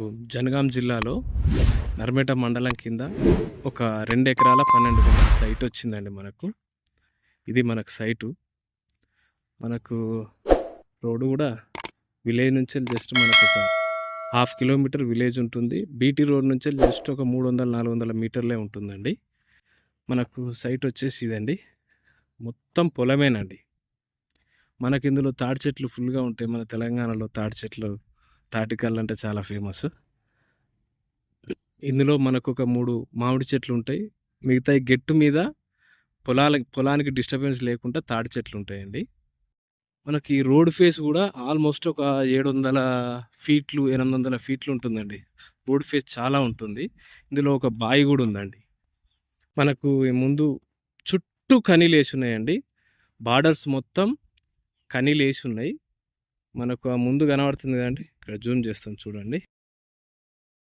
మనకు జనగాం జిల్లాలో నర్మేట మండలం కింద ఒక రెండు ఎకరాల పన్నెండు గుంటల సైట్ వచ్చిందండి మనకు. ఇది మనకు సైటు. మనకు రోడ్డు కూడా విలేజ్ నుంచి జస్ట్ మనకు ఒక హాఫ్ కిలోమీటర్ విలేజ్ ఉంటుంది. బీటీ రోడ్ నుంచి జస్ట్ ఒక మూడు వందల నాలుగు వందల మీటర్లే ఉంటుందండి. మనకు సైట్ వచ్చేసి ఇదండి. మొత్తం పొలమేనండి. మనకి ఇందులో తాడి చెట్లు ఫుల్గా ఉంటాయి. మన తెలంగాణలో తాడి చెట్లు తాటికల్ అంటే చాలా ఫేమస్. ఇందులో మనకు ఒక మూడు మామిడి చెట్లు ఉంటాయి. మిగతా గెట్టు మీద పొలాల పొలానికి డిస్టర్బెన్స్ లేకుండా తాటి చెట్లు ఉంటాయండి. మనకి రోడ్ ఫేస్ కూడా ఆల్మోస్ట్ ఒక ఏడు వందల ఫీట్లు ఎనిమిది వందల ఫీట్లు ఉంటుందండి. రోడ్ ఫేస్ చాలా ఉంటుంది. ఇందులో ఒక బావి కూడా ఉందండి. మనకు ముందు చుట్టూ కనీలు వేసి ఉన్నాయండి. బార్డర్స్ మొత్తం కనీలు వేసి ఉన్నాయి. మనకు ఆ ముందు కనబడుతుంది కదండి. ఇక్కడ జూమ్ చేస్తాం చూడండి.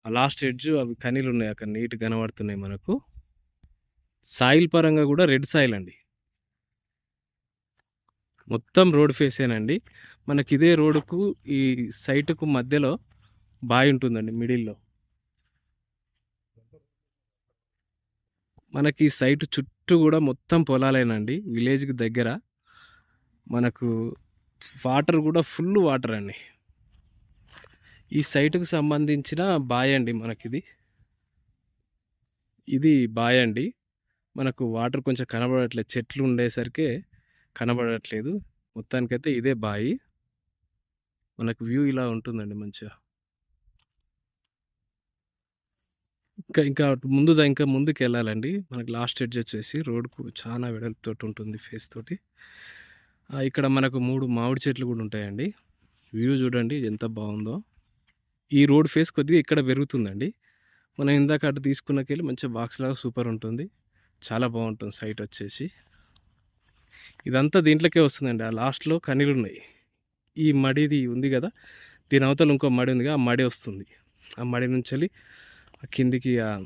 ఆ లాస్ట్ ఎడ్జ్ అవి కనీలు ఉన్నాయి అక్కడ నీట్ కనబడుతున్నాయి మనకు. సాయిల్ పరంగా కూడా రెడ్ సాయిల్ అండి. మొత్తం రోడ్ ఫేసేనండి మనకి ఇదే రోడ్డుకు ఈ సైటుకు మధ్యలో బావి ఉంటుందండి మిడిల్లో. మనకి ఈ సైట్ చుట్టూ కూడా మొత్తం పొలాలేనండి. విలేజ్కి దగ్గర. మనకు వాటర్ కూడా ఫుల్ వాటర్ అండి. ఈ సైటుకు సంబంధించిన బాయ్ అండి మనకిది. ఇది బాయ్ అండి. మనకు వాటర్ కొంచెం కనబడట్లేదు చెట్లు ఉండేసరికి కనబడట్లేదు. మొత్తానికైతే ఇదే బాయి. మనకు వ్యూ ఇలా ఉంటుందండి మంచిగా. ఇంకా ఇంకా ముందు ఇంకా ముందుకు వెళ్ళాలండి మనకు లాస్ట్ ఎడ్జ్ వచ్చేసి రోడ్కు చాలా వెడల్పుతోటి ఉంటుంది ఫేస్ తోటి. ఇక్కడ మనకు మూడు మామిడి చెట్లు కూడా ఉంటాయండి. వ్యూ చూడండి ఎంత బాగుందో. ఈ రోడ్ ఫేస్ కొద్దిగా ఇక్కడ పెరుగుతుందండి. మనం ఇందాక అటు తీసుకున్నకెళ్ళి మంచిగా బాక్స్ లాగా సూపర్ ఉంటుంది. చాలా బాగుంటుంది సైట్ వచ్చేసి. ఇదంతా దీంట్లోకే వస్తుందండి. ఆ లాస్ట్లో కనీలు ఉన్నాయి. ఈ మడిది ఉంది కదా దీని అవతల ఇంకో మడి ఉందిగా ఆ మడి వస్తుంది. ఆ మడి నుంచి వెళ్ళి ఆ కిందికి ఆ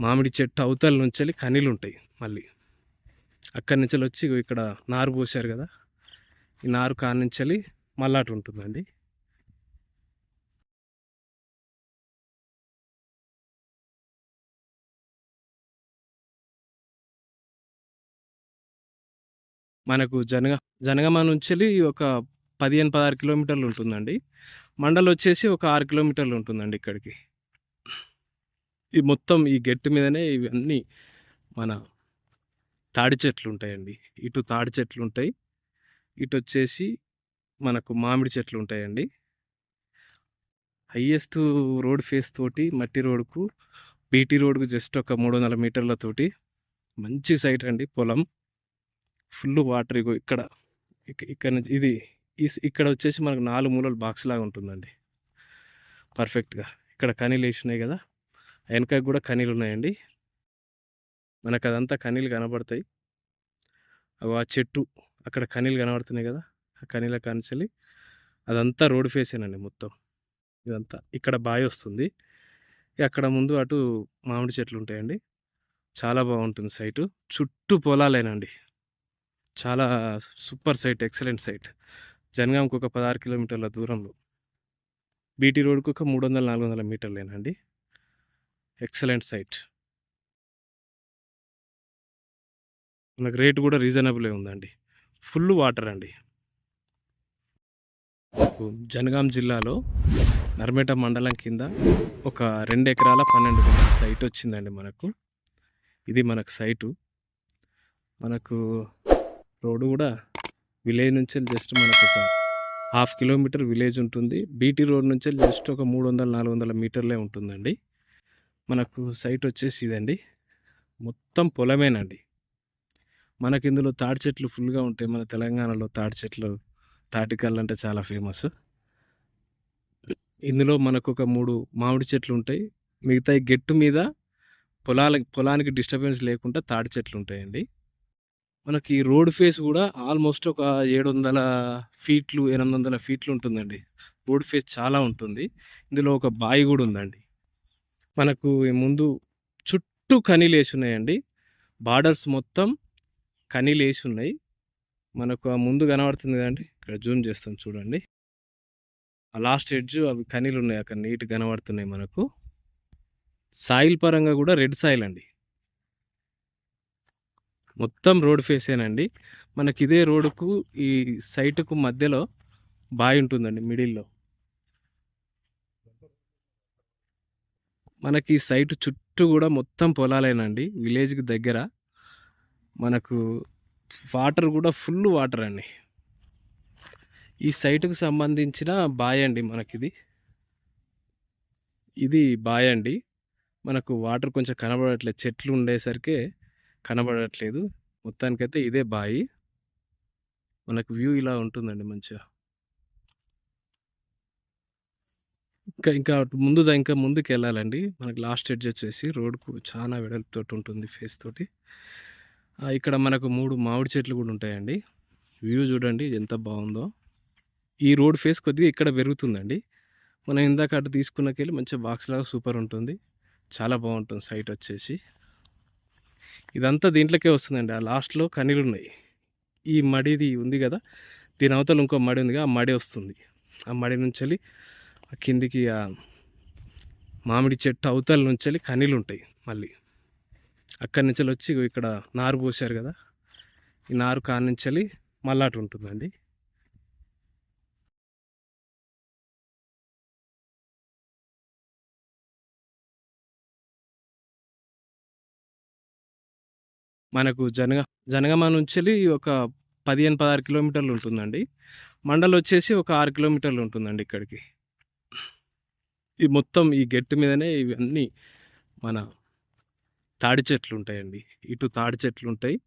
మామిడి చెట్టు అవతల నుంచి వెళ్ళి కనీలు ఉంటాయి మళ్ళీ. అక్కడి నుంచి వచ్చి ఇక్కడ నారు పోసారు కదా ఈ నారు కాడ నుంచి వెళ్ళి మళ్ళీ ఉంటుందండి. మనకు జనగ జనగమ నుంచి వెళ్ళి ఒక పదిహేను పదహారు కిలోమీటర్లు ఉంటుందండి. మండల్ వచ్చేసి ఒక ఆరు కిలోమీటర్లు ఉంటుందండి ఇక్కడికి. ఈ మొత్తం ఈ గెట్టు మీదనే ఇవన్నీ మన తాడి చెట్లు ఉంటాయండి. ఇటు తాడి చెట్లు ఉంటాయి. ఇటు వచ్చేసి మనకు మామిడి చెట్లు ఉంటాయండి. హయ్యెస్ట్ రోడ్ ఫేస్ తోటి మట్టి రోడ్కు బీటీ రోడ్కు జస్ట్ ఒక మూడు వందల మీటర్లతోటి మంచి సైట్ అండి పొలం. ఫుల్ వాటర్ ఇగో ఇక్కడ. ఇక్కడ నుంచి ఇది ఈ ఇక్కడ వచ్చేసి మనకు నాలుగు మూలలు బాక్స్ లాగా ఉంటుందండి. పర్ఫెక్ట్గా. ఇక్కడ కనీలు వేసినాయి కదా. వెనక కూడా కనీలు ఉన్నాయండి. మనకు అదంతా కనీలు కనబడతాయి. అవి ఆ చెట్టు అక్కడ కనీలు కనబడుతున్నాయి కదా. ఆ కనీల కానిచెల్లి అదంతా రోడ్ ఫేసేనండి మొత్తం. ఇదంతా ఇక్కడ బావి వస్తుంది. అక్కడ ముందు అటు మామిడి చెట్లు ఉంటాయండి. చాలా బాగుంటుంది సైటు. చుట్టూ పొలాలేనండి చాలా సూపర్ సైట్ ఎక్సలెంట్ సైట్. జనగాంకి ఒక పదహారు కిలోమీటర్ల దూరంలో. బీటీ రోడ్కు ఒక మూడు వందల నాలుగు వందల మీటర్లేనండి ఎక్సలెంట్ సైట్. మనకు రేటు కూడా రీజనబులే ఉందండి. ఫుల్ వాటర్ అండి. జనగాం జిల్లాలో నర్మేట మండలం కింద ఒక రెండు ఎకరాల పన్నెండు గుంటల సైట్ వచ్చిందండి మనకు. ఇది మనకు సైటు. మనకు రోడ్డు కూడా విలేజ్ నుంచి జస్ట్ మనకు ఒక హాఫ్ కిలోమీటర్ విలేజ్ ఉంటుంది. బీటీ రోడ్ నుంచి జస్ట్ ఒక మూడు వందల నాలుగు వందల మీటర్లే ఉంటుందండి. మనకు సైట్ వచ్చేసి ఇదండి. మొత్తం పొలమేనండి. మనకి ఇందులో తాడి చెట్లు ఫుల్గా ఉంటాయి. మన తెలంగాణలో తాడి చెట్లు తాటికల్లు అంటే చాలా ఫేమస్. ఇందులో మనకు ఒక మూడు మామిడి చెట్లు ఉంటాయి. మిగతా గెట్టు మీద పొలాల పొలానికి డిస్టర్బెన్స్ లేకుండా తాడి చెట్లు ఉంటాయండి. మనకి రోడ్ ఫేస్ కూడా ఆల్మోస్ట్ ఒక ఏడు వందల ఫీట్లు ఎనిమిది వందల ఫీట్లు ఉంటుందండి. రోడ్ ఫేస్ చాలా ఉంటుంది. ఇందులో ఒక బావి కూడా ఉందండి. మనకు ముందు చుట్టూ కనీలేసి వేసి ఉన్నాయండి. బార్డర్స్ మొత్తం కనీలు వేసి ఉన్నాయి. మనకు ఆ ముందు కనబడుతుంది కదండి. ఇక్కడ జూమ్ చేస్తాం చూడండి. ఆ లాస్ట్ ఎడ్జ్ అవి కనీలు ఉన్నాయి. అక్కడ నీట్ కనబడుతున్నాయి మనకు. సాయిల్ పరంగా కూడా రెడ్ సాయిల్ అండి. మొత్తం రోడ్ ఫేసేనండి మనకి ఇదే రోడ్డుకు ఈ సైటుకు మధ్యలో బావి ఉంటుందండి మిడిల్లో. మనకి ఈ సైట్ చుట్టూ కూడా మొత్తం పొలాలేనండి విలేజ్కి దగ్గర. మనకు వాటర్ కూడా ఫుల్ వాటర్ అండి. ఈ సైటుకు సంబంధించిన బాయ్ అండి మనకిది. ఇది బాయ్ అండి. మనకు వాటర్ కొంచెం కనబడట్లేదు చెట్లు ఉండేసరికి కనబడట్లేదు. మొత్తానికైతే ఇదే బాయి. మనకు వ్యూ ఇలా ఉంటుందండి మంచిగా. ఇంకా ఇంకా ముందు ఇంకా ముందుకు వెళ్ళాలండి మనకు లాస్ట్ ఎడ్జ్ వచ్చేసి రోడ్కు చాలా వెడల్పుతోటి ఉంటుంది ఫేస్ తోటి. ఇక్కడ మనకు మూడు మామిడి చెట్లు కూడా ఉంటాయండి. వ్యూ చూడండి ఎంత బాగుందో. ఈ రోడ్ ఫేస్ కొద్దిగా ఇక్కడ పెరుగుతుందండి. మనం ఇందాక అటు తీసుకున్నకెళ్ళి మంచిగా బాక్స్ లాగా సూపర్ ఉంటుంది. చాలా బాగుంటుంది సైట్ వచ్చేసి. ఇదంతా దీంట్లోకే వస్తుందండి. ఆ లాస్ట్లో కనీలు ఉన్నాయి. ఈ మడిది ఉంది కదా దీని అవతల ఇంకో మడి ఉందిగా ఆ మడి వస్తుంది. ఆ మడి నుంచి వెళ్ళి ఆ కిందికి ఆ మామిడి చెట్టు అవతల నుంచి వెళ్ళి కనీలు ఉంటాయి మళ్ళీ. అక్కడి నుంచి వచ్చి ఇక్కడ నారు పోసారు కదా ఈ నారు కాడ నుంచి వెళ్ళి మళ్ళీ అటు ఉంటుందండి. మనకు జనగ జనగామ నుంచి వెళ్ళి ఒక పదిహేను పదహారు కిలోమీటర్లు ఉంటుందండి. మండల్ వచ్చేసి ఒక ఆరు కిలోమీటర్లు ఉంటుందండి ఇక్కడికి. ఈ మొత్తం ఈ గెట్టు మీదనే ఇవన్నీ మన తాడి చెట్లు ఉంటాయండి. ఇటు తాడి చెట్లు ఉంటాయి.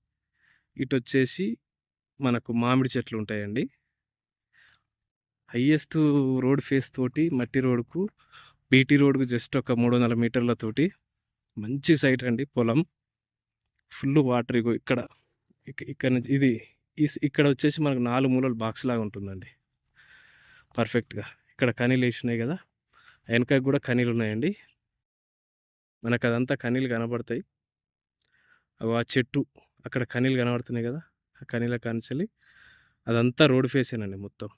ఇటు వచ్చేసి మనకు మామిడి చెట్లు ఉంటాయండి. హయ్యెస్ట్ రోడ్ ఫేస్ తోటి మట్టి రోడ్కు బీటీ రోడ్కు జస్ట్ ఒక మూడు వందల మీటర్లతోటి మంచి సైట్ అండి పొలం. ఫుల్ వాటర్ ఇగో ఇక్కడ. ఇక్కడ నుంచి ఇది ఇక్కడ వచ్చేసి మనకు నాలుగు మూలలు బాక్స్ లాగా ఉంటుందండి. పర్ఫెక్ట్గా ఇక్కడ కనీలు వేసినాయి కదా. వెనక కూడా కనీలు ఉన్నాయండి. మనకు అదంతా కనీలు కనబడతాయి. అవి ఆ చెట్టు అక్కడ కనీలు కనబడుతున్నాయి కదా. ఆ కనీల కానిచెల్లి అదంతా రోడ్ ఫేసేనండి మొత్తం.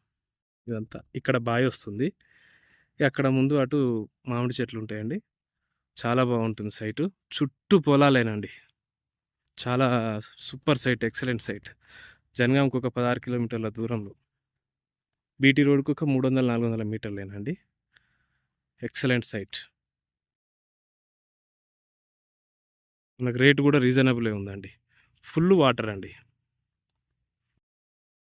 ఇదంతా. ఇక్కడ బావి వస్తుంది. అక్కడ ముందు అటు మామిడి చెట్లు ఉంటాయండి. చాలా బాగుంటుంది సైటు. చుట్టూ పొలాలేనండి. చాలా సూపర్ సైట్ ఎక్సలెంట్ సైట్. జనగాంకి ఒక పదహారు కిలోమీటర్ల దూరంలో. బీటీ రోడ్కు ఒక మూడు వందల నాలుగు వందల మీటర్లేనండి. Excellent site. మనకు రేట్ కూడా రీజనబులే ఉందండి. ఫుల్ వాటర్ అండి.